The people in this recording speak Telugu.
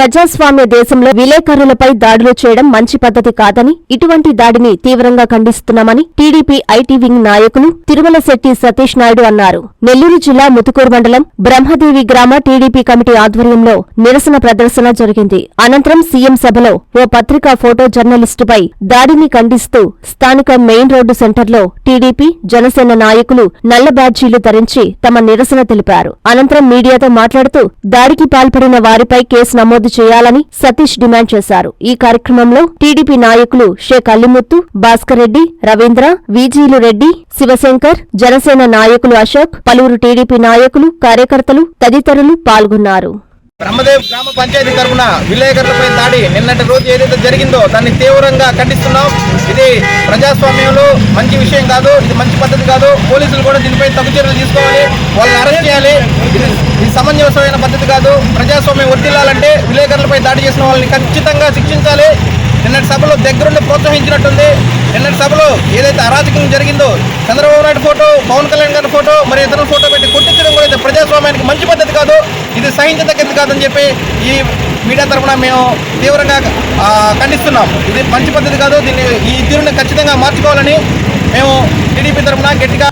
ప్రజాస్వామ్య దేశంలో విలేకరులపై దాడులు చేయడం మంచి పద్ధతి కాదని ఇటువంటి దాడిని తీవ్రంగా ఖండిస్తున్నామని టీడీపీ ఐటీ వింగ్ నాయకులు తిరుమల శెట్టి సతీష్ నాయుడు అన్నారు. నెల్లూరు జిల్లా ముతుకూరు మండలం బ్రహ్మదేవి గ్రామ టీడీపీ కమిటీ ఆధ్వర్యంలో నిరసన ప్రదర్శన జరిగింది. అనంతరం సీఎం సభలో ఓ పత్రికా ఫోటో జర్నలిస్టుపై దాడిని ఖండిస్తూ స్థానిక మెయిన్ రోడ్డు సెంటర్లో టీడీపీ జనసేన నాయకులు నల్ల బ్యాడ్జీలు ధరించి తమ నిరసన తెలిపారు. అనంతరం మీడియాతో మాట్లాడుతూ దాడికి పాల్పడిన వారిపై కేసు నమోదు చేయాలని సతీష్ డిమాండ్ చేశారు. ఈ కార్యక్రమంలో టీడీపీ నాయకులు షేక్ అల్లిముత్తు భాస్కర్ రెడ్డి రవీంద్ర విజీలు రెడ్డి శివశంకర్ జనసేన నాయకులు అశోక్ పలువురు టీడీపీ నాయకులు కార్యకర్తలు తదితరులు పాల్గొన్నారు. బ్రహ్మదేవ్ గ్రామ పంచాయతీ తరఫున విలేకరులపై దాడి నిన్నటి రోజు ఏదైతే జరిగిందో దాన్ని తీవ్రంగా ఖండిస్తున్నాం. ఇది ప్రజాస్వామ్యంలో మంచి విషయం కాదు ఇది మంచి పద్ధతి కాదు. పోలీసులు కూడా దీనిపై తగు చర్యలు తీసుకోవాలి. వాళ్ళని అరెస్ట్ చేయాలి. సమంజసమైన పద్ధతి కాదు. ప్రజాస్వామ్యం వర్తిల్లాలంటే విలేకరులపై దాడి చేసిన వాళ్ళని ఖచ్చితంగా శిక్షించాలి. నిన్నటి సభలో దగ్గరుండి ప్రోత్సహించినట్టుంది. నిన్నటి సభలో ఏదైతే అరాచకం జరిగిందో చంద్రబాబు నాయుడు ఫోటో పవన్ కళ్యాణ్ గారి ఫోటో మరి ఇతరుల ఫోటో పెట్టి కొట్టించడం కూడా అయితే ప్రజాస్వామ్యానికి మంచి పద్ధతి కాదు. ఇది సహించదగ్గది కాదని చెప్పి ఈ మీడియా తరఫున మేము తీవ్రంగా ఖండిస్తున్నాం. ఇది మంచి పద్ధతి కాదు. దీన్ని ఈ తీరుని ఖచ్చితంగా మార్చుకోవాలని మేము టీడీపీ తరఫున గట్టిగా